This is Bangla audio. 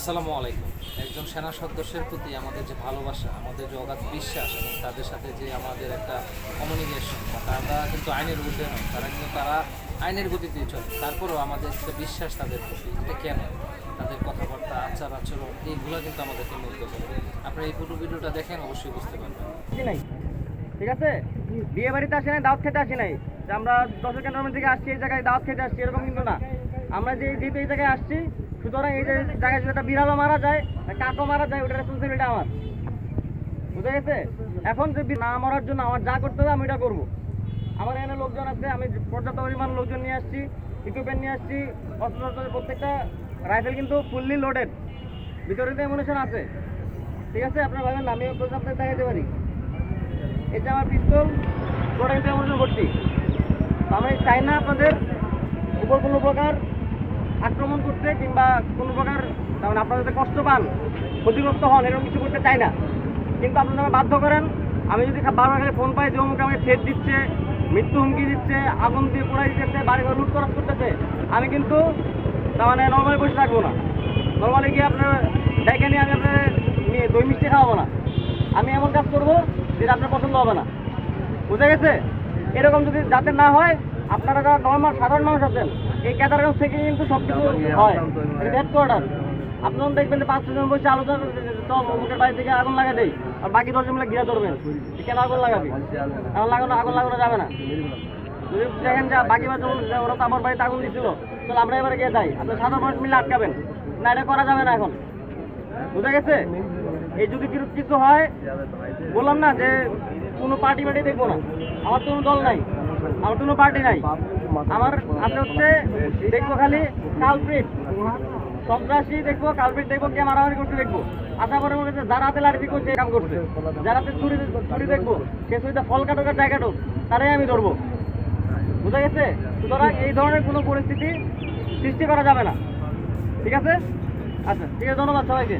আসসালামু আলাইকুম। একজন সেনা সদস্যের প্রতি আমাদের যে ভালোবাসা, আমাদের যে অগাধ বিশ্বাস এবং তাদের সাথে যে আমাদের একটা কমিউনিকেশন বা তারা কিন্তু আইনের ঊর্ধ্বে নয়, তারা কিন্তু তারা আইনের গতিতেই চলে। তারপরেও আমাদের একটা বিশ্বাস, তাদের প্রতি এটা কেন? তাদের কথাবার্তা, আচার আচরণ, এইগুলো কিন্তু আমাদেরকে মুগ্ধ করে। আপনারা এই পুরো ভিডিওটা দেখেন, অবশ্যই বুঝতে পারবেন। ঠিক আছে? বিয়ে বাড়িতে আসি নাই, দাওয়াত খেতে আসি নাই। যে আমরা দশের ক্যান্টনমেন্ট থেকে আসছি, এই জায়গায় দাওয়াত খেতে আসছি, এরকম কিন্তু না। আমরা যে এই জায়গায় আসছি সুতরাং এই যে জায়গায় যদি একটা বিড়ালও মারা যায় কাকও মারা যায় ওটা রেসপন্সিবিলিটি আমার। বুঝে গেছে? এখন যে না মরার জন্য আমার যা করতে হবে, আমি এটা করব। আমার এখানে লোকজন আছে, আমি পর্যাপ্ত পরিমাণ লোকজন নিয়ে আসছি ইকুইপমেন্ট নিয়ে আসছি অস্ত্র প্রত্যেকটা রাইফেল কিন্তু ফুললি লোডেড ভিতরে তো এমুনেশন আছে। ঠিক আছে? আপনার ভাবেন আমি আপনাদের দেখাতে পারি। যে আমার পিস্তল গোটা কিন্তু এমন ভর্তি। আমি চাই না আপনাদের উপর কোনো প্রকার আক্রমণ করতে কিংবা কোনো প্রকার তার মানে আপনারা যাতে কষ্ট পান, ক্ষতিগ্রস্ত হন, এরকম কিছু করতে চাই না। কিন্তু আপনারা আমাকে বাধ্য করেন, আমি যদি বারবার খালি ফোন পাই যে অমুক আমাকে সেট দিচ্ছে, মৃত্যু হুমকি দিচ্ছে, আগুন দিয়ে পোড়াই দিচ্ছে বাড়ি ঘর লুট করাস করতেছে, আমি কিন্তু তার মানে নর্মালি বসে থাকব না। নর্মালি গিয়ে আপনার ডেকে নিয়ে আমি আপনার দই মিষ্টি খাওয়াবো না। আমি এমন কাজ করব যেটা আপনার পছন্দ হবে না। বুঝে গেছে? এরকম যদি যাতে না হয় আপনারা যারা নর্মাল সাধারণ মানুষ আছেন, এই ক্যাটারগঞ্জ থেকে কিন্তু সব কিছু হয় হেডকোয়ার্টার আপনারা দেখবেন যে পাঁচ ছজন বসে আলোচনা অমুকের বাড়ি থেকে আগুন লাগা দেয় আর বাকি দশজন মিলে ঘিরে ধরবেন কেন আগুন লাগাবি? আগুন লাগানো আগুন লাগানো যাবে না। যদি দেখেন যে বাকি ওরা তো আমার বাড়িতে আগুন দিছিল তাহলে আমরা এবারে গিয়ে যাই। আপনি সাধারণ মানুষ মিলে আটকাবেন। না, এটা করা যাবে না এখন। বুঝা গেছে? এই যদি কিছু হয়, বললাম না যে কোনো পার্টি মার্টি দেখব না। আমার তো কোনো দল নাই। আমার কোনো পার্টি নাই। আমার আপনি হচ্ছে, দেখব খালি কালপ্রিট সন্ত্রাসী দেখব কালপ্রিট দেখব, কে মারামারি করছে দেখব। আশা করে হচ্ছে যারা হাতে লাঠি করছে কাম করছে। যারা হাতে ছুরি ছুরি দেখব, সে ছুরিতে ফল কাটুকার জায়গা কাটুক, তারাই আমি ধরবো। বুঝা গেছে? সুতরাং এই ধরনের কোনো পরিস্থিতি সৃষ্টি করা যাবে না। ঠিক আছে? আচ্ছা ঠিক আছে, ধন্যবাদ সবাইকে।